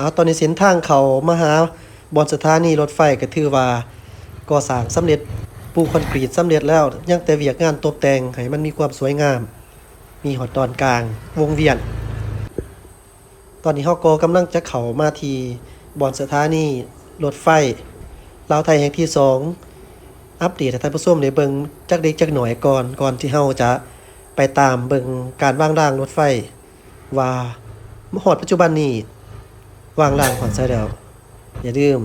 เอาตอนนี้เส้นทางเขามหาบอนสถานีรถไฟก็ถือว่าก่อสร้างสำเร็จปูคอนกรีตสำเร็จแล้วยังแต่เวียกงานตกแต่งให้มันมีความสวยงาม มีหอดตอนกลางวงเวียน ตอนนี้ฮาก็กกำลังจะเข้ามาที่บอนสถานีรถไฟลาวไทยแห่งที่ 2 อัปเดตท่านผู้ชมได้เบิงจักเด็กจักหน่อยก่อนก่อนที่เฮาจะไปตามเบิงการวางรางรถไฟ ว่าหอดปัจจุบันนี้ วางรางหอดไซแล้วอย่าลืม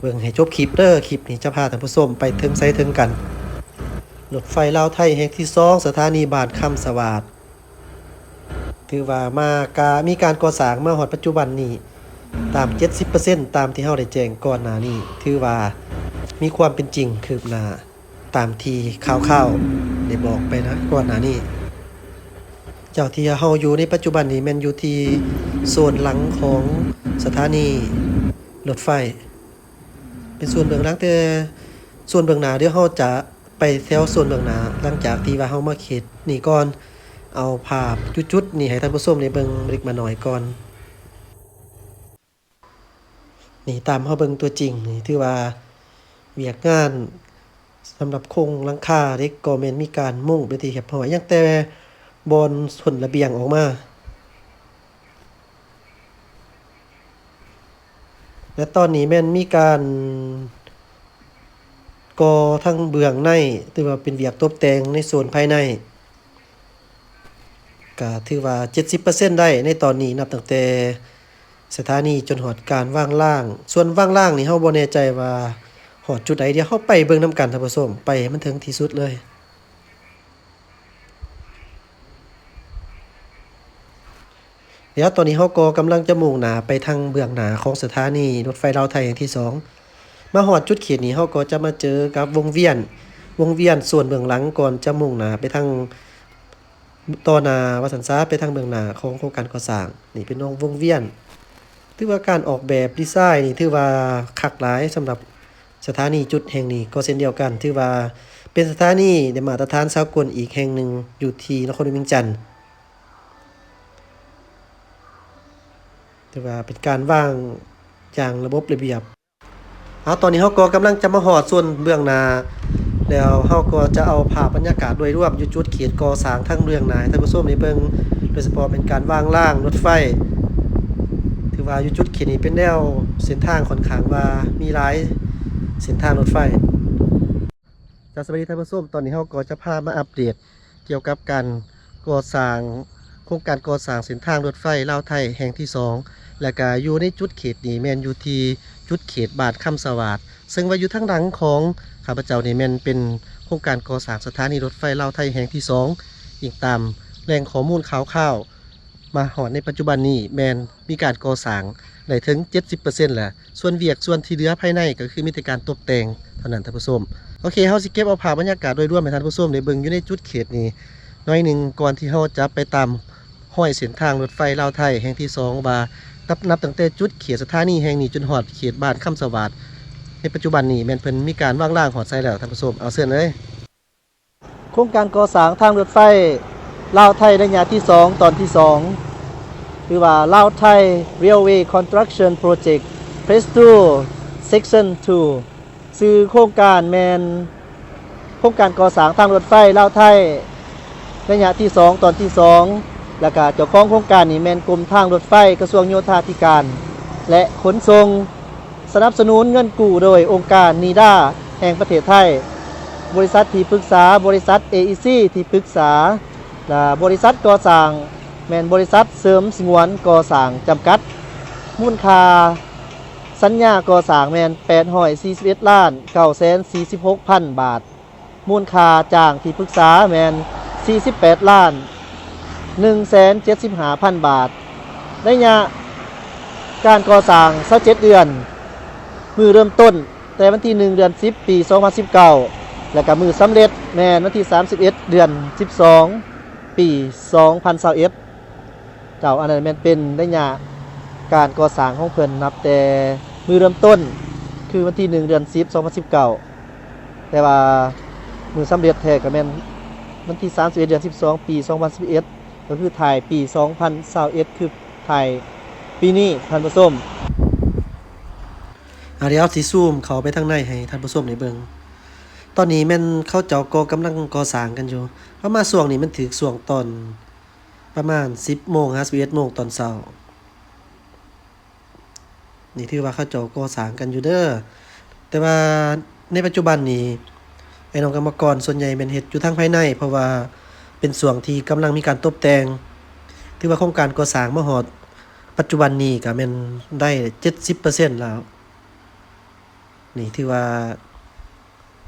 เบิ่งให้จบคลิปเด้อคลิปนี้จะพาท่านผู้ชมไปถึงไซถึงกันรถไฟลาวไทยแห่งที่2สถานีบานคำสวาดถือว่ามากามีการก่อสร้างมาหอดปัจจุบันนี้ตาม 70%ตามที่เฮาได้แจ้งก่อนหน้านี้ถือว่ามีความเป็นจริงคืบหน้าตามที่ข่าวๆได้บอกไปนะก่อนหน้านี้ เจ้าที่เฮาอยู่ในปัจจุบันนี้แม่นอยู่ที่โซนหลังของสถานีรถไฟ เป็นส่วนเบื้องหลังแต่ส่วนเบื้องหน้าเดี๋ยวเฮาจะไปแถวส่วนเบื้องหน้าหลังจากที่ว่าเฮามาเขตนี่ก่อนเอาภาพจุดๆนี่ให้ท่านผู้ชมได้เบิ่งเล็กมาหน่อยก่อนนี่ตามเฮาเบิ่งตัวจริงนี่ถือว่าเวียกงานสำหรับโครงหลังคาเด็กก็แม่นมีการมุ่งไปที่แคบหอยยังแต่ บนส่วนระเบียงออกมา และตอนนี้แม่นมีการก่อทั้งเบื้องในถือว่าเป็นเวียกตกแต่งในส่วนภายในก็ถือว่า 70%ได้ในตอนนี้นับตั้งแต่สถานีจนหอดการว่างล่าง ส่วนว่างล่างนี่เฮาบ่แน่ใจว่าหอดจุดใดเดี๋ยวเฮาไปเบิ่งนํกันท่านผู้ชมไปให้มันถึงที่สุดเลย เดี๋ยวตอนนี้เฮาก็กำลังจะมุ่งหน้าไปทางเบื้องหน้าของสถานีรถไฟลาวไทยแห่งที่ 2 มาฮอดจุดเขตนี้เฮาก็จะมาเจอกับวงเวียน วงเวียนส่วนเบื้องหลังก่อนจะมุ่งหน้าไปทางต่อหน้าวัสันซาไปทางเบื้องหน้าของโครงการก่อสร้างนี่เป็นวงเวียนถือว่าการออกแบบดีไซน์นี่ถือว่าคักหลายสำหรับสถานีจุดแห่งนี้ก็เช่นเดียวกันถือว่าเป็นสถานีในมาตรฐานสากลอีกแห่งหนึ่งอยู่ที่นครวงเวียงจันทน์ ถือว่าเป็นการวางอย่างระบบระเบียบเอาตอนนี้เฮาก็กำลังจะมาหอดส่วนเบื้องหน้าแล้วเฮาก็จะเอาภาพบรรยากาศโดยรวมอยู่จุดเขตก่อสร้างทั้งเบื้องหน้าท่านผู้ชมได้เบิ่งโดยเฉพาะเป็นการวางร่างรถไฟ ถือว่าอยู่จุดเขตนี้เป็นแนวเส้นทางค่อนข้างว่ามีหลายเส้นทางรถไฟจากสวัสดีท่านผู้ชมตอนนี้เฮาก็จะพามาอัปเดตเกี่ยวกับการก่อสร้างโครงการก่อสร้างเส้นทางรถไฟลาวไทยแห่งที่2 และก็อยู่ในจุดเขตนี้แมนอยู่ที่จุดเขตบาทคำสวัสดซึ่งว่าอยู่ทางหลังของข้าพเจ้านี่แมนเป็นโครงการก่อสร้างสถานีรถไฟลาวไทยแห่งที่ 2 อีกตามแหล่งข้อมูลข่าวๆมาหอดในปัจจุบันนี้แมนมีการก่อสร้างได้ถึง 70%แหละส่วนเวียกส่วนที่เหลือภายในก็คือมีแต่การตกแต่งเท่านั้นท่านผู้ชมโอเคเฮาสิเก็บเอาภาพบรรยากาศโดยรวมให้ท่านผู้ชมได้เบิ่งอยู่ในจุดเขตนี้น้อยหนึ่งก่อนที่เราจะไปตามห้อยเส้นทางรถไฟลาวไทยแห่งที่สองว่า นับนับตั้งแต่จุดเขตสถานีแห่งนี้จนหอดเขตบ้านคำสวัสดในปัจจุบันนี้แมนเพิ่นมีการว่างล่างหอดใส่แล้วท่านผู้ชมเอาเสื้อเลยโครงการก่อสร้างทางรถไฟลาวไทยระยะที่ 2 ตอนที่ 2 คือว่าลาวไทย Railway Construction Project Phase 2 Section 2ชื่อโครงการแมนโครงการก่อสร้างทางรถไฟลาวไทยระยะที่ 2 ตอนที่ 2 แล้วก็เจ้าของโครงการนี่แมนกรมทางรถไฟกระทรวงโยธาธิการ และขนส่งสนับสนุนเงินกู้โดยองค์การนีด้าแห่งประเทศไทย บริษัทที่ปรึกษา บริษัท AEC ที่ปรึกษาและบริษัทก่อสร้าง แมนบริษัทเสริมสงวนก่อสร้างจำกัด มูลค่าสัญญาก่อสร้างแมน841ล้าน946พันบาท มูลค่าจ้างที่ปรึกษาแมน48ล้าน 175พันบาทระยะการก่อสร้าง27เดือน มือเริ่มต้น แต่วันที่ 1 เดือน 10 ปี 2019 แล้วก็มือสำเร็จแม่นวันที่ 31 เดือน 12 ปี 2021เจ้าอันนั้นแม่นเป็นระยะการก่อสร้างของเพิ่นนับแต่มือเริ่มต้นคือวันที่ 1 เดือน 10 2019 แต่ว่ามือสำเร็จแท้ก็แม่นวันที่ 31 เดือน 12 ปี 2011 ก็คือถ่ายปี 2021คือถ่ายปีนี้ท่านผู้ชมอะเดี๋ยวสิซูมเขาไปทางในให้ท่านผู้ชมได้เบิงตอนนี้ม่นเข้าเจ้าก็กำลังก่อสร้างกันอยู่เพราะมาช่วงนี้มันถึกช่วงตอนประมาณ 10โมง51โมงตอนเช้านี่ถือว่าเข้าเจ้าก่อสร้างกันอยู่เด้อแต่ว่าในปัจจุบันนี้ไอ้น้องกรรมกรส่วนใหญ่เป็นเฮ็ดอยู่ทางภายใน เพราะว่า เป็นส่วงที่กำลังมีการตกแต่งถือว่าโครงการก่อสร้างมาฮอด ปัจจุบันนี้ก็แม่นได้70%แล้ว นี่ถือว่า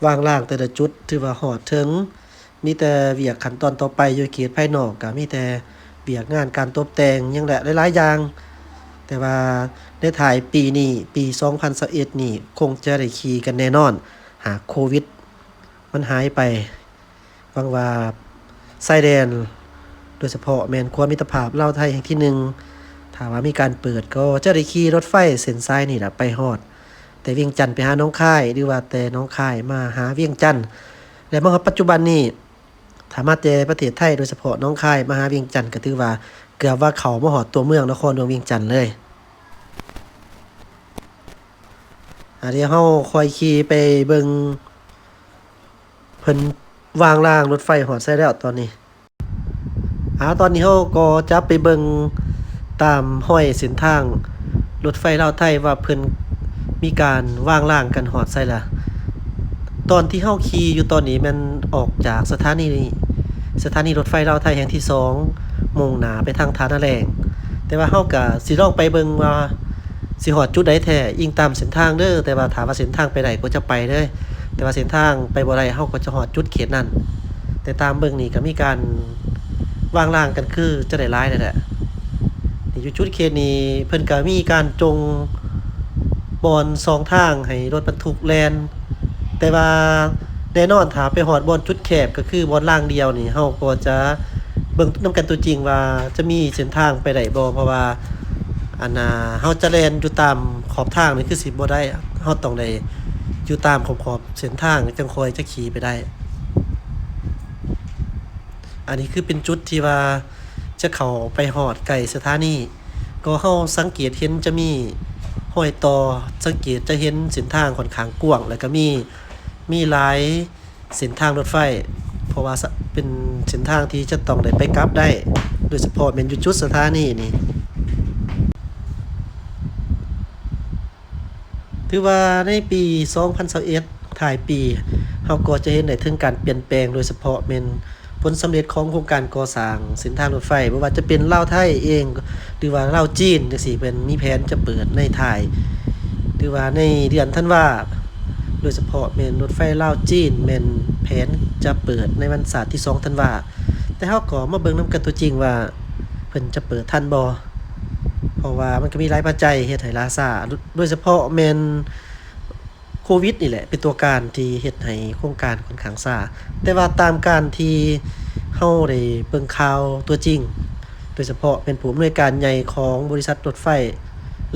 วางร่างแต่ละจุดถือว่าฮอดถึง มีแต่เวียกขั้นตอนต่อไปอยู่เขตภายนอกก็มีแต่เวียกงานการตกแต่งยังแหละหลายๆอย่าง แต่ว่าในถ่ายปีนี้ปี 2021นี่คงจะได้ขี่กันแน่นอน หากโควิด มันหายไปหวังว่า ไซแดน โดยเฉพาะแมนความมิตรภาพเล่าไทยแห่งที่หนึ่งถ้าว่ามีการเปิดก็จะได้ขี่รถไฟเส้นซ้ายนี่แหละไปฮอด แต่เวียงจันทน์ไปหาน้องค่าย หรือว่าแต่น้องค่ายมาหาเวียงจันทน์และมาฮอปัจจุบันนี้ถ้ามาแต่ประเทศไทยโดยเฉพาะน้องค่ายมาหาเวียงจันทน์ก็ถือว่าเกือบว่าเขามาฮอดตัวเมืองนครหลวงเวียงจันทน์เลยอันนี้เฮาคอยขี่ไปเบิงเพิ่น วางรางรถไฟหอดใส่แล้วตอนนี้อ่าตอนนี้เฮาก็จะไปเบิงตามห้อยเส้นทาง รถไฟลาวไทยว่าเพิ่นมีการวางรางกันหอดใส่ละตอนที่เฮาขี่อยู่ตอนนี้มันออกจากสถานีสถานีรถไฟลาวไทยแห่งที่สองมุ่งหนาไปทางทานาแรงแต่ว่าเฮาก็สิลองไปเบิงว่าสิหอดจุดใดแท้อิงตามเส้นทางเด้อแต่ว่าถามว่าเส้นทางไปไหนก็จะไปเด้อ แต่ว่าเส้นทางไปบ่ได้เฮาก็จะหอดจุดเขตนั้น แต่ตามเบิ่งนี่ก็มีการวางรางกันคือจะได้หลายนั่นแหละนี่อยู่จุดเขตนี้เพิ่นก็มีการจงบอนสองทางให้รถบรรทุกแลนแต่ว่าแน่นอนถ้าไปหอดบอนจุดแคบก็คือบอนรางเดียวนี่เฮาก็จะเบิ่งนํกันตัวจริงว่าจะมีเส้นทางไปได้บ่เพราะว่าอันน่ะเฮาจะเล่นอยู่ตามขอบทางนี่คือสิบ่ได้เฮาต้องได้ อยู่ตามขอบขอบเส้นทางจังคอยจะขี่ไปได้ อันนี้คือเป็นจุดที่ว่าจะเข้าไปหอดไก่สถานีก็เฮาสังเกตเห็นจะมีห้อยต่อสังเกตจะเห็นเส้นทางค่อนข้างกว้างแล้วก็มีมีหลายเส้นทางรถไฟ เพราะว่าเป็นเส้นทางที่จะต้องได้ไปกลับได้ โดยเฉพาะเป็นอยู่จุดสถานีนี่ ถือว่าในปี 2021ถ่ายปีเฮาก็จะเห็นได้ถึงการเปลี่ยนแปลงโดยเฉพาะเป็นผลสำเร็จของโครงการก่อสร้างเส้นทางรถไฟบ่ว่าจะเป็นลาวไทยเอง หรือว่าลาวจีนจังซี่เพิ่นมีแผนจะเปิดในไทยหรือว่าในเดือนธันวาโดยเฉพาะแม่นรถไฟลาวจีนแม่นแผนจะเปิดในวันเสาร์ที่2ธันวาแต่เฮาก็มาเบิ่งนํกันตัวจริงว่าเพิ่นจะเปิดทันบ่ เพราะว่ามันก็มีหลายปัจจัยเฮ็ดให้ล่าช้าโดยเฉพาะแม่นโควิดนี่แหละ เป็นตัวการที่เฮ็ดให้โครงการค่อนข้างช้าแต่ว่าตามการที่เฮาได้เบิ่งข่าวตัวจริง โดยเฉพาะเป็นผู้อำนวยการใหญ่ของบริษัทรถไฟ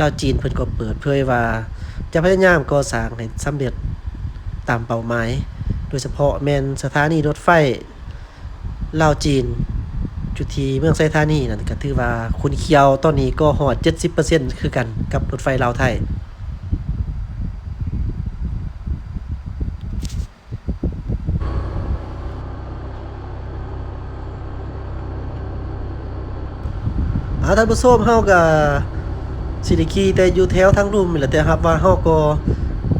ลาวจีนเพิ่นก็เปิดเผยว่า จะพยายามก่อสร้างให้สำเร็จตามเป้าหมาย โดยเฉพาะแม่นสถานีรถไฟลาวจีน จุดที่เมืองไซธานีนั่นก็ถือว่าคุณเคียวตอนนี้ก็ฮอด 70%คือกันกับรถไฟลาวไทย อาท่านผู้ชมเฮาก็สิได้ขี่แต่อยู่แถวทางลุ่มนี่แหละแต่ครับว่าเฮาก็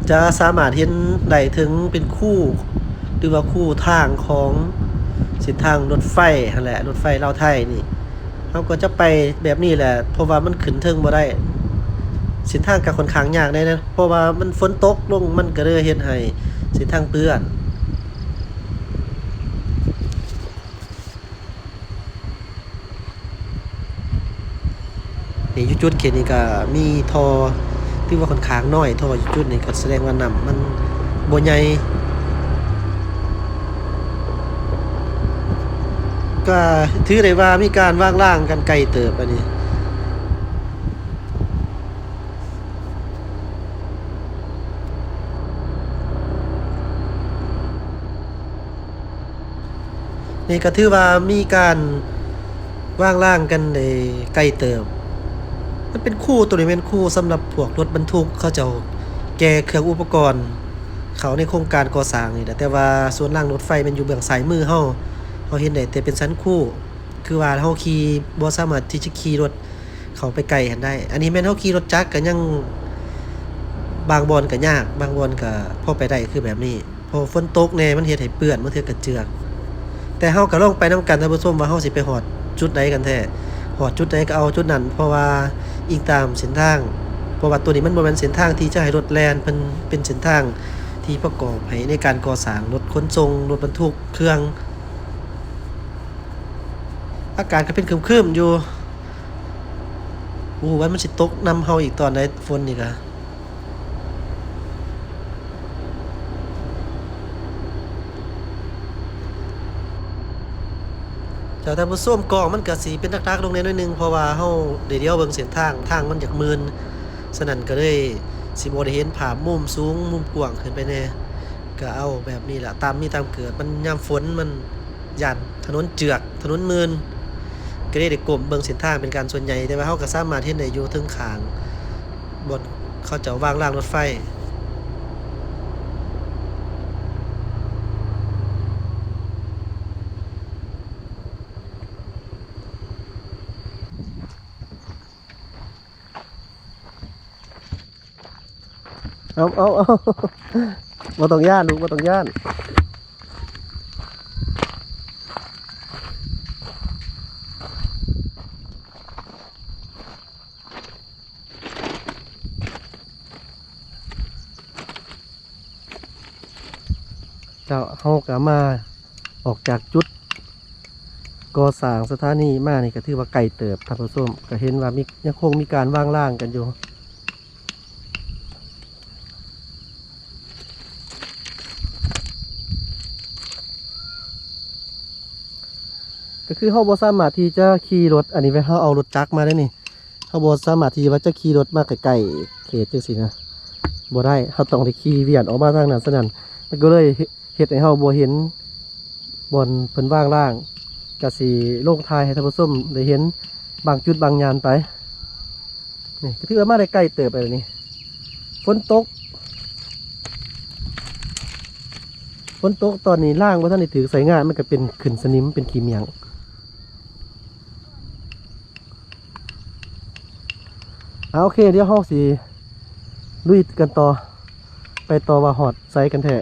จะสามารถเห็นได้ถึงเป็นคู่หรือว่าคู่ทางของ ส้นทางรถไฟนั่นแหละรถไฟลาวไทยนี่เฮาก็จะไปแบบนี้แหละเพราะว่ามันขึ้นเทิงบ่ได้เส้นทางก็ค่อนข้างยากแน่นะเพราะว่ามันฝนตกลงมันก็เลยเฮ็ดให้เส้นทางเปื้อน นี่ยู่จุดเขตนี่ก็มีทอที่ว่าค่อนข้างน้อยทอยู่จุดนี่ก็แสดงว่าน้ำมันบ่ใหญ่ ก็ถือได้ว่ามีการวางร่างกันไกลเติบอันนี้นี่ก็ถือว่ามีการว่างล่างกันในไกลเติม มันเป็นคู่ตัวนี้เป็นคู่สำหรับพวกรถบรรทุกเขาจะแก่เครื่องอุปกรณ์ เขาในโครงการก่อสร้างนี่แหละแต่ว่าส่วนล่างรถไฟมันอยู่เบื้องซ้ายมือเฮา เฮาเห็นได้แต่เป็นชั้นคู่ คือว่าเฮาขี่บ่สามารถที่จะขี่รถเขาไปไกลหันได้ อันนี้แม่นเฮาขี่รถจักรก็ยังบางบอนก็ยาก บางบอนก็พอไปได้คือแบบนี้ พอฝนตกแน่มันเฮ็ดให้เปื้อนมันเทื่อก็เจือกแต่เฮาก็ลองไปนํกันท่านผู้ชมว่าเฮาสิไปฮอดจุดใดกันแท้ฮอดจุดใดก็เอาจุดนั้น เพราะว่าอิงตามเส้นทางเพราะว่าตัวนี้มันบ่แม่นเส้นทางที่จะให้รถแล่นเพิ่นเป็นเส้นทางที่ประกอบให้ในการก่อสร้างรถขนส่งรถบรรทุกเครื่อง อากาศก็เป็นครึมๆอยู่โอ้ว่ามันสิตกนำเฮาอีกตอนใดฝนนี่ก็เจ้าท่านผู้มกองมันก็สิเป็นดักๆลงแน่หน่อยนึงเพราะว่าเฮาได้เดียวเบิ่งเส้นทางทางมันอยากมืนฉะนั้นก็เลยสิบ่ได้เห็นภาพมุมสูงมุมกว้างขึ้นไปแน่ก็เอาแบบนี้แหละตามมีตามเกิดมันยามฝนมันย่านถนนเจือกถนนมืน ก็ได้ได้กลมเบิ่งเส้นทางเป็นการส่วนใหญ่แต่ว่าเฮาก็สามารถเฮ็ดได้อยู่ถึงขางบนเขาจะวางรางรถไฟเอาเอาเอาบ่ต้องย่านลูกบ่ต้องย่าน จ้าเฮาก็มาออกจากจุดก่อสร้างสถานีมานี่ก็ถือว่าไกลเติบท่านผู้ชมก็เห็นว่ามียังคงมีการว่างร่างกันอยู่ก็คือเฮาบ่สามารถที่จะขี่รถอันนี้ไว้เฮาเอารถจักรมาได้นี่เฮาบ่สามารถที่ว่าจะขี่รถมาไกลๆเขตจังซี่นะบ่ได้เฮาต้องได้ขี่เวียนออกมาทางนั้นซะนั่นมันก็เลย เฮ็ดให้เฮาบ่เห็นบนเพิ่นว่างล่างก็สิลงทายให้ท่านผู้ชมได้เห็นบางจุดบางยานไปนี่ก็ถือว่ามาได้ใกล้เติบไปแล้วนี่ฝนตกฝนตกตอนนี้ล่างบ่ทันได้ถือใส่งานมันก็เป็นขึ้นสนิมเป็นขีเมียงเอาโอเคเดี๋ยวเฮาสิลุยกันต่อ ไปต่อว่าหอดไซกันแท้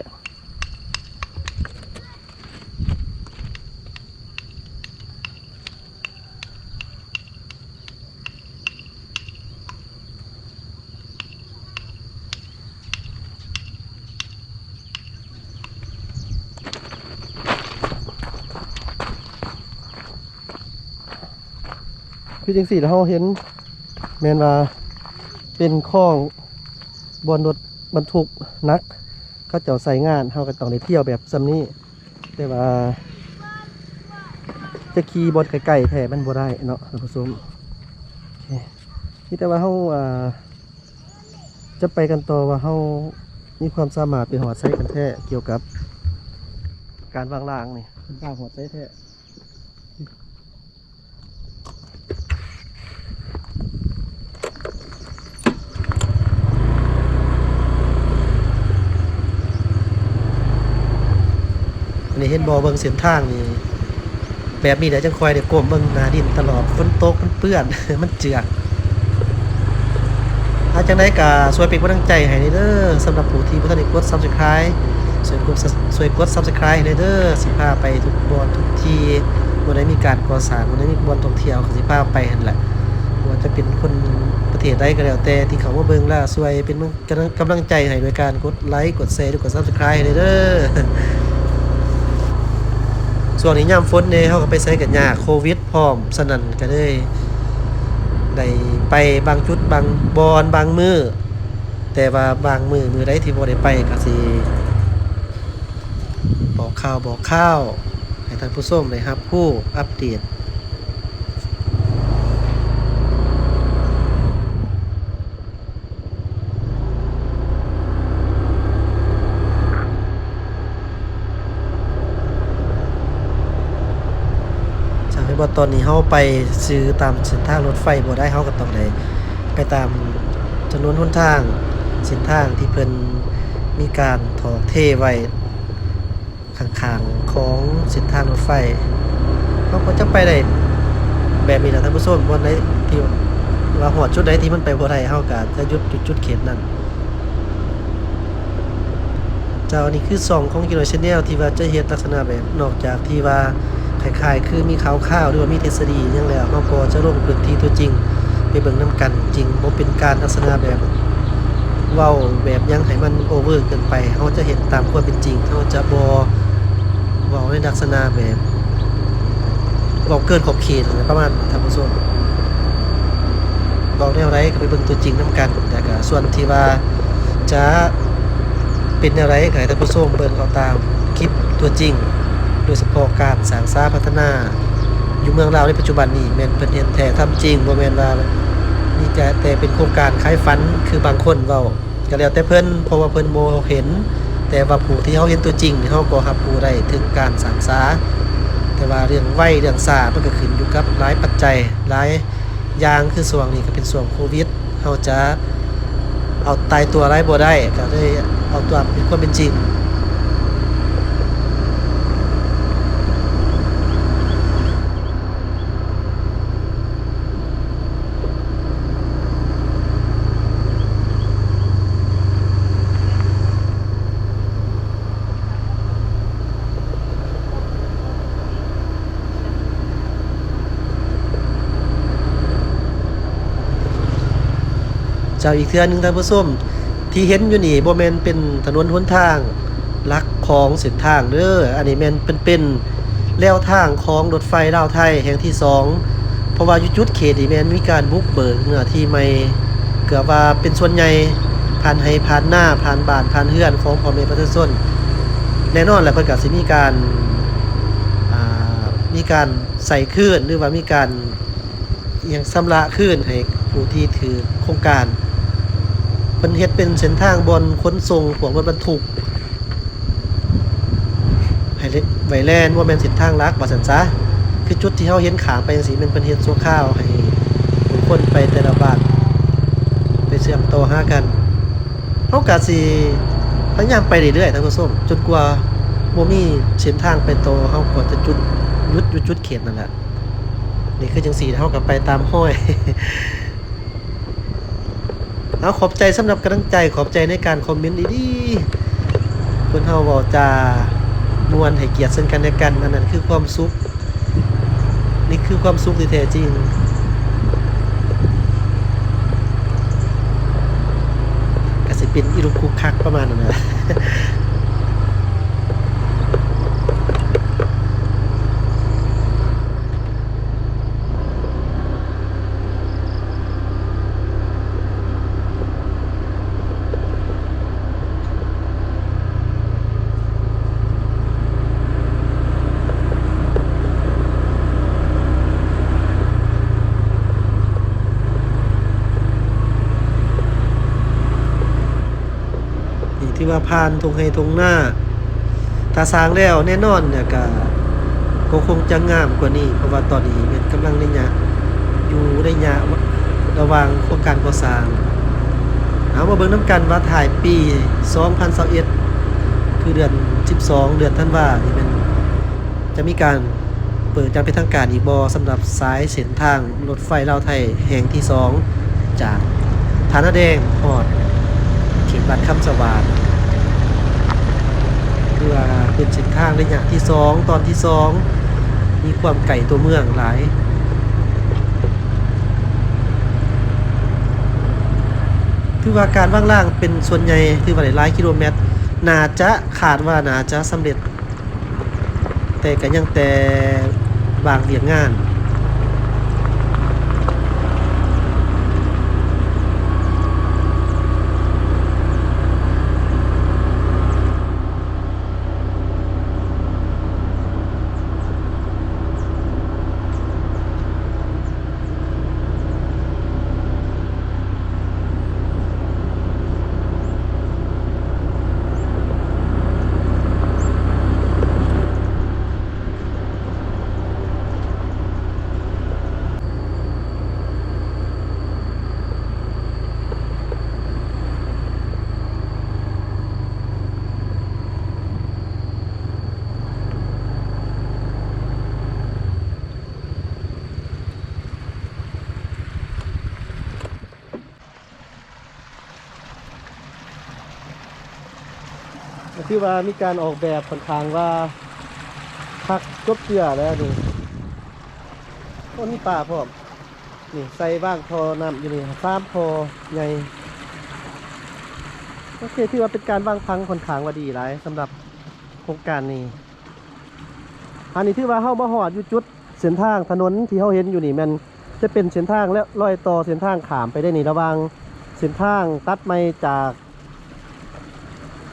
คือจังสี่เฮาเห็นแมนว่าเป็นข้องบนรถบรรทุกนัก เขาเจ้าใส่งานเขาก็ต้องได้เที่ยวแบบซำนี้ แต่ว่า จะขี่บนไกลๆแท้มันบ่ได้เนาะท่านผู้ชมโอเคนี่แต่ว่าเขาอ่าจะไปกันต่อว่าเขามีความสามารถไปหอดใช้กันแท้เกี่ยวกับ การวางรางนี่เป็นการหอดใช้แท้ นนี้เห็นบอเบิงเส้นทางนี่แบบนี้เดี๋ยวจังคอยเดี๋ยวกลมเบิงหนาดินตลอดฝนตกมันเปื้อน มันเจือกถ้าจังได้กะช่วยเป็นกำลังใจให้เด้อสำหรับผู้ที่บ่ทันได้กด Subscribe ช่วยกดช่วยกด Subscribe ให้เด้อสิพาไปทุกบอนทุกที่บ่ได้มีการก่อสร้างบ่ได้มีบอนท่องเที่ยวก็สิพาไปหั่นแหละบ่ว่าจะเป็นคนประเทศใดก็แล้วแต่ที่เขามาเบิ่งล้วช่วยเป็นกำลังใจให้โดยการกดไลค์กดแชร์กด Subscribe ให้เด้อ ส่วนนี้ยามฝนเนี่ยเขาก็ไปใช้กันยากโควิดพร้อมสนั่นก็เลยได้ไปบางจุดบางบอนบางมือแต่ว่าบางมือมือไดที่บ่ได้ไปก็สิบอกข่าวบอกข้าวให้ท่านผู้ชมได้รับ ผู้อัปเดต ว่าตอนนี้เฮาไปซื้อตามเส้นทางรถไฟบ่ได้เฮาก็ต้องได้ไปตามถนวนหนทางเส้นทางที่เพิ่นมีการถอกเทไว้ข้างๆของเส้นทางรถไฟเขาก็จะไปได้แบบนี้แหละท่านผู้ชมวันไหนที่ว่าหอดจุดใดที่มันไปบ่ได้เฮาก็จะยุดจุดจุดเขตนั้นเจ้านี่คือซองของกิโลชแนลที่ว่าจะเฮ็ดลักษณะแบบนอกจากที่ว่า คล้ายๆ คือมีข่าวๆหรือว่ามีทฤษฎีอหยังแล้วเฮาก็จะลงพื้นที่ตัวจริง ไปเบิ่งนํกันจริงบ่เป็นการลักษณะแบบเว้าแบบยังให้มันโอเวอร์เกินไปเฮาจะเห็นตามความเป็นจริงเฮาจะบ่เว้าในลักษณะแบบเว้าเกินขอบเขตประมาณนั้นท่านผู้ชมเว้าแนวใดก็ไปเบิ่งตัวจริงนํกันแต่ก็ส่วนที่ว่าจะเป็นอะไรก็ให้ท่านผู้ชมเบิ่งเอาตามคลิปตัวจริง โดยเฉพาะการสร้างสร้าพัฒนา อยู่เมืองลาวในปัจจุบันนี้แม่นเพิ่นเฮ็ดแท้ทำจริงบ่แม่นว่านี่จะแต่เป็นโครงการคล้ายฝันคือบางคนเว้าก็แล้วแต่เพิ่นเพราะว่าเพิ่นบ่เห็น แต่ว่าผู้ที่เฮาเห็นตัวจริงเฮาก็รับรู้ได้ถึงการสร้างสาแต่ว่าเรื่องไว้เรื่องซามันก็ขึ้นอยู่กับหลายปัจจัยหลายอย่างคือช่วงนี้ก็เป็นช่วงโควิดเฮาจะเอาตายตัวไรบ่ได้ก็เลยเอาตัวเป็นความเป็นจริง เจ้าอีกเทื่อหนึงท่านผู้ชมที่เห็นอยู่นี่บ่แมนเป็นถนนหนทางลักของเส้นทางเด้ออันนี้แมนเป็นเป็นแล้วทางของรถไฟลาวไทยแห่งที่สองเพราะว่ายู่จุดเขตนี่แมนมีการบุกเบิกเนื้อที่ใหม่เกือบว่าเป็นส่วนใหญ่ผ่านให้ผ่านหน้าผ่านบ้านผ่านเฮือนของพ่อแม่ประชาชนแน่นอนแหละเพิ่นก็สิมีการมีการใส่คลื่นหรือว่ามีการอหยังสำระขึ้นให้ผู้ที่ถือโครงการ พิ่นเฮ็ดเป็นเส้นทางบนขนส่งพวกรถบรรทุกให้เล็กไวแล่นว่าแม่นเส้นทางลักว่าซั่นซะคือจุดที่เฮาเห็นขาไปจังซี่มันเป็นเฮ็ดชั่วคราวให้ผู้คนไปแต่ละบ้านไปเชื่อมต่อหากันเฮาก็สิพยายามไปเรื่อยๆท่านผู้ชมจนกว่าบ่มีเส้นทางไปต่อเฮาก็จะจุดยุดยู่จุดเขตนั่นแหละนี่คือจังสีเท่ากับไปตามห้อย เอาขอบใจสำหรับกำลังใจขอบใจในการคอมเมนต์ดีๆคนเฮาบอกจามวนให้เกียรติซึ่งกันและกันอันนั้นคือความสุข นี่คือความสุขที่แท้จริงกสิเป็นอิรุคุกคักประมาณนั้นนะ ที่ว่าผ่านทงให้ทงหน้า ถ้าสร้างแล้วแน่นอนเนี่ยก็ก็คงจะงามกว่านี้เพราะว่าตอนนี้มันกำลังในยะอยู่ในยะระหว่างโครงการก่อสร้าง เอามาเบิ่งน้ำกันว่าถ่ายปี 2021คือเดือน 12 เดือนธันวานี่มันจะมีการเปิดการเป็นทางการอีกบ่สำหรับสายเส้นทางรถไฟลาวไทยแห่งที่ 2 จากฐานะแดงฮอดเขตบัตรคำสว่าง เพื่อเป็นเส้นทางระยะที่สองตอนที่สองมีความไก่ตัวเมืองหลายคือว่าการว่างล่างเป็นส่วนใหญ่คือว่าหลายกิโลเมตรนาจะขาดว่านาจะสำเร็จ แต่ก็ยังแต่บางเรียงงาน ที่ว่ามีการออกแบบค่อนข้างว่าพักจบเจือแล้วนี่ต้นมีป่าพร้อมนี่ใส่บ้างทอนำอยู่นี่สามทอใหญ่โอเคที่ว่าเป็นการวางพังค่อนข้างว่าดีหลายสำหรับโครงการนี้ อันนี้ที่ว่าเข้ามาหอดอยู่จุดเส้นทางถนนที่เขาเห็นอยู่นี่มันจะเป็นเส้นทางและรอยต่อเส้นทางขามไปได้นี่ระวังเส้นทางตัดไม่จาก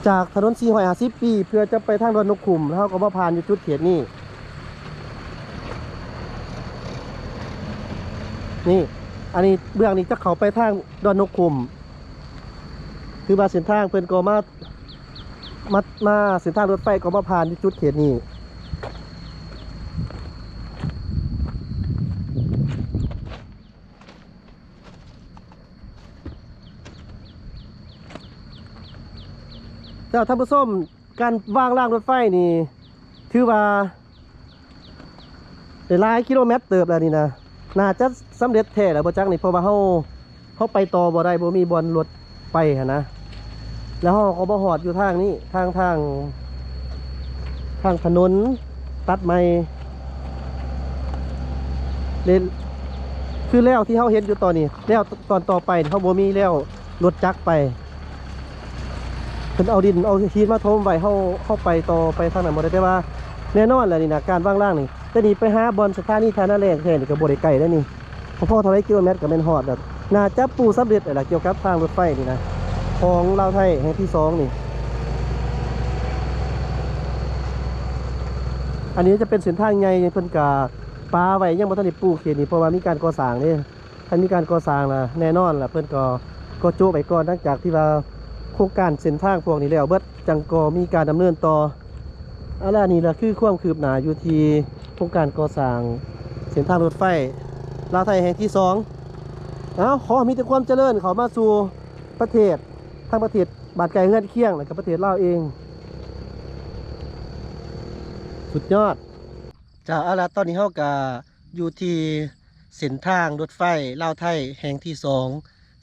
จากถนนซีหอยอาสิปี เพื่อจะไปทางดอนนกขุมแล้วเขาก็มาผ่านอยู่จุดเขียนนี่นี่ อันนี้เบื้องนี้จะเขาไปทางดอนนกขุมคือมาเส้นทางเพื่อนก็มามามาเส้นทางรถไฟก็มาผ่านที่จุดเขียนนี่ แต่ท่านผู้ชมการวางรางรถไฟนี่ ถือว่าได้หลายกิโลเมตรเติบแล้วนี่นะน่าจะสำเร็จแท้แล้วบ่จักนี่เพราะว่าเฮาเฮาไปต่อบ่ได้บ่มีบอลรถไปหันนะ แล้วเฮาก็บ่ฮอดอยู่ทางนี้ทางทาง ทางถนนตัดไม้เลนคือแล้วที่เฮาเห็นอยู่ตอนนี้แล้วตอนต่อไปเฮาบ่มีแล้วรถจักรไป เพิ่นเอาดินเอาหินมาถมไว้เฮาเข้าไปต่อไปทางนั้นบ่ได้แต่ว่าแน่นอนแหละนี่นะการวางร่างนี่แต่นี่ไปหาบอลสถานีทานาแรงแท้นี่ก็บ่ได้ไกลแล้นี่เพราะพอเท่าไรกิโลเมตรก็แม่นฮอดแบบน่าจะปูสำเร็จแล้วล่ะเกี่ยวกับทางรถไฟนี่นะของลาวไทยแห่งที่สองนี่ อันนี้จะเป็นเส้นทางใหญ่เพิ่นกะปลาไว้ยังบ่ทันได้ปูเขตนี่เพราะว่ามีการก่อสร้างนี่ถ้ามีการก่อสร้างล่ะแน่นอนล่ะเพิ่นก็ก็โจะไว้ก่อนหลังจากที่ว่า โครงการเส้นทางพวกนี้แล้วเบิดจังก็มีการดำเนินต่ออะไรนี่แหละคือความคืบหน้าอยู่ที่โครงการก่อสร้างเส้นทางรถไฟลาวไทยแห่งที่สองเอาขอมีแต่ความเจริญเขามาสู่ประเทศทั้งประเทศบาดไกลเฮือนเคียงและก็ประเทศลาวเอง สุดยอดจาเอาละตอนนี้เฮาก็อยู่ที่เส้นทางรถไฟลาวไทยแห่งที่สอง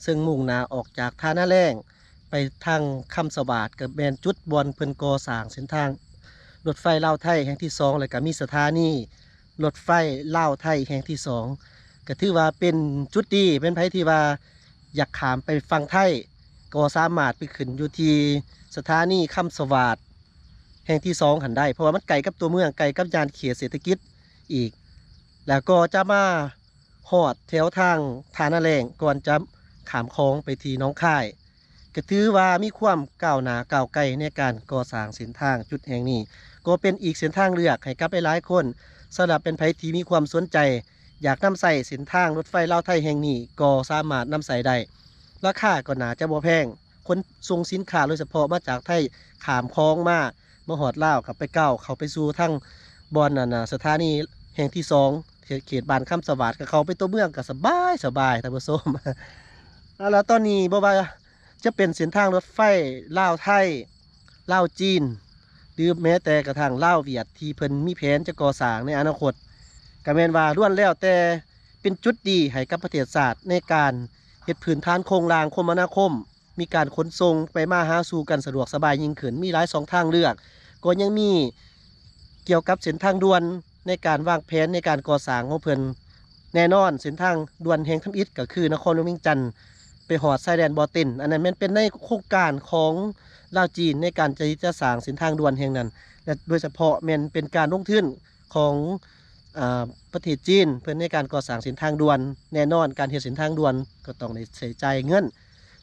ซึ่งมุ่งหน้าออกจากท่านาแรง ไปทางคำสวาดกับแมนจุดบอลเพิ่นก่อสร้างเส้นทางรถไฟเล่าวไทยแห่งที่สองแล้วก็มีสถานีรถไฟเล่าวไทยแห่งที่สองก็ถือว่าเป็นจุดดีเป็นไผที่ว่าอยากขามไปฟังไทยก็สามารถไปขึ้นอยู่ที่สถานีคำสวาดแห่งที่สองหันได้ เพราะว่ามันไกลกับตัวเมืองไกลกับยานเขตเศรษฐกิจอีก แล้วก็จะมาหอดแถวทางทานาแรงก่อนจะขามคลองไปที่หน้องค่าย ก็ถือว่ามีความก้าวหน้าก้าวไกลในการก่อสร้างเส้นทางจุดแห่งนี้ ก็เป็นอีกเส้นทางเลือกให้กับหลายๆคนสำหรับเป็นไผที่มีความสนใจ อยากนำใส่เส้นทางรถไฟลาวไทยแห่งนี้ก็สามารถนำใส่ได้ราคาก็น่าจะบ่แพงคนส่งสินค้าโดยเฉพาะมาจากไทยขามคลองมามาหอดเลากับไปเก้าเขาไปสู่ทั้งบอนน่ะนะสถานีแห่งที่สองเขตบ้านคำสวัสดิ์กับเขาไปตัวเมืองก็สบายสบายท่านผู้ชมเอาละตอนนี้บ่ว่า จะเป็นเส้นทางรถไฟลาวไทยลาวจีน หรือแม้แต่กระทั่งลาวเวียดที่เพิ่นมีแผนจะก่อสร้างในอนาคตก็แม่นว่าล้วนแล้วแต่เป็นจุดดีให้กับประเทศศาสตร์ในการเฮ็ดพื้นฐานโครงรางคมนาคม มีการขนส่งไปมาหาสู่กันสะดวกสบายยิ่งขึ้นมีหลายสองทางเลือก ก็ยังมีเกี่ยวกับเส้นทางด่วนในการวางแผนในการก่อสร้างของเพิ่นแน่นอนเส้นทางด่วนแห่งทำอิฐก็คือนครหลวงเวียงจันทน์ ไปหอดชายแดนบอติน อันนั้นมันเป็นในโครงการของลาวจีนในการจะจะสร้างเส้นทางด่วนแห่งนั้น และโดยเฉพาะแมันเป็นการลงทุนของอประเทศจีน เพื่อในการก่อสร้างเส้นทางด่วนแน่นอนการเฮ็ดเส้นทางด่วนก็ต้องได้ใช้จ่ายเงิน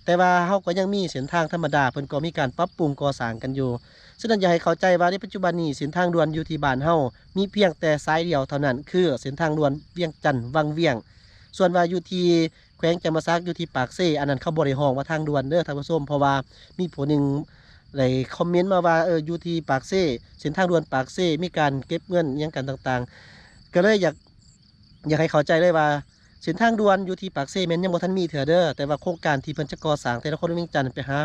แต่ว่าเฮาก็ยังมีเส้นทางธรรมดาเพิ่นก็มีการปรับปรุงก่อสร้างกันอยู่ฉะนั้นอยากให้เข้าใจว่าในปัจจุบันนี้เส้นทางด่วนอยู่ที่บ้านเฮามีเพียงแต่สายเดียวเท่านั้น คือเส้นทางด่วนเวียงจันทน์วังเวียง ส่วนว่าอยู่ที่ แขวงจำปาสักอยู่ที่ปากเซ่อันนั้นเขาบริห้องว่าทางด่วนเด้อท่านผู้ชมเพราะว่ามีผู้หนึ่งเลยคอมเมนต์มาว่าเอออยู่ที่ปากเซ่เส้นทางด่วนปากเซ่มีการเก็บเงินอิหยังกันต่างๆ ก็เลยอยากอยากให้เข้าใจเลยว่าเส้นทางด่วนอยู่ที่ปากเซ่แม่นยังบ่ทันมีเถอเด้อแต่ว่าโครงการที่เพิ่นจะก่อสร้างแต่ละคนวียงจันทน์ไปหา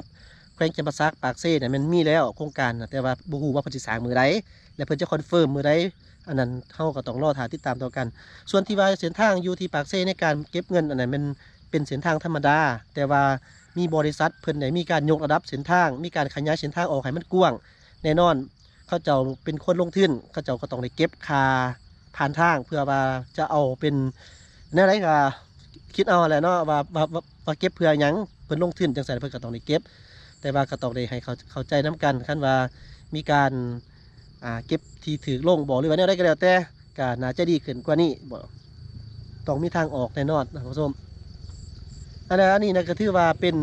แขวงจำปาสักปากเซ่เนี่ยมันมีแล้วโครงการแต่ว่าบ่ฮู้ว่าเพิ่นสิสร้างมื้อใดและเพิ่นจะคอนเฟิร์มมื้อใด อันนั้นเฮาก็ต้องรอถาติดตามต่อกัน ส่วนที่ว่าเส้นทางอยู่ที่ปากเซ่ในการเก็บเงินอันนั้นมันเป็นเส้นทางธรรมดา แต่ว่ามีบริษัทเพิ่นได้มีการยกระดับเส้นทาง มีการขยายเส้นทางออกให้มันกว้าง แน่นอนเขาเจ้าเป็นคนลงทุนเขาเจ้าก็ต้องได้เก็บค่าผ่านทางเพื่อว่าจะเอาเป็นแนวไหนก็คิดเอาแหละเนาะว่าว่าว่าว่าเก็บเพื่อหยังเพิ่นลงทุนจังซั่นเพิ่นก็ต้องได้เก็บ แต่ว่าก็ต้องได้ให้เขาเข้าใจนํกันคันว่ามีการ อ่าเก็บที่ถือลงบ่หรือว่าแนวใดก็แล้วแต่ก็น่าจะดีขึ้นกว่านี้บ่ต้องมีทางออกแน่นอนนะคุณผู้ชมอันนั้นอันนี้นะก็ถือว่าเป็น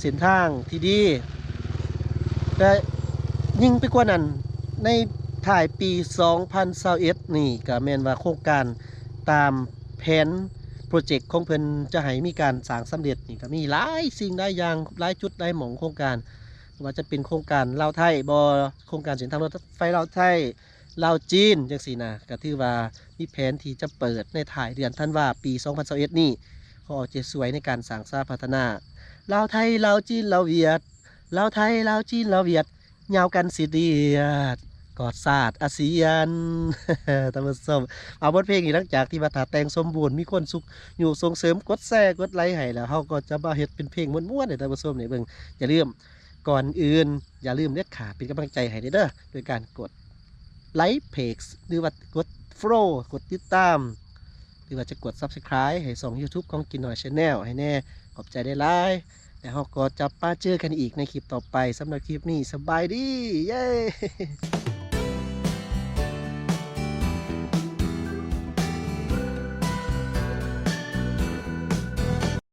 เส้นทางที่ดีแต่ยิ่งไปกว่านั้นในถ่ายปี 2021นี่ก็แมนว่าโครงการตามแผนโปรเจกต์ของเพิ่นจะให้มีการสร้างสำเร็จนี่ก็มีหลายสิ่งหลายอย่างหลายจุดหลายหม่องโครงการ ว่าจะเป็นโครงการลาวไทยบ่โครงการเส้นทางรถไฟลาวไทยลาวจีนจังซี่นะก็ถือว่ามีแผนที่จะเปิดในถ่ายเดือนธันวาปี 2021นี่เขอเจสวยในการสร้างสาพัฒนาลาวไทยลาวจีนลาวเวียดลาวไทยลาวจีนลาวเวียดยาวกันสิเดียดกอดศาสตร์อาเซียนท่านผู้ชมเอาบทเพลงนี้หลังจากที่ว่าถาแต่งสมบูรณ์มีคนสุขอยู่ส่งเสริมกดแชร์กดไลค์ให้แล้วเฮาก็จะมาเฮ็ดเป็นเพลงม่วนๆให้ท่านผู้ชมได้เบิ่งอย่าลืม ก่อนอื่น อย่าลืมเลือกขาเป็นกำลังใจให้เด้อโดยการกดไลค์เพจหรือว่ากดฟอลกดติดตาม หรือว่าจะกด subscribe ให้ส่อง YouTube ของกินหน่อย Channel ให้แน่ ขอบใจได้หลายแล้วเราก็จะป้าเจอกันอีกในคลิปต่อไปสำหรับคลิปนี้สบายดี เย้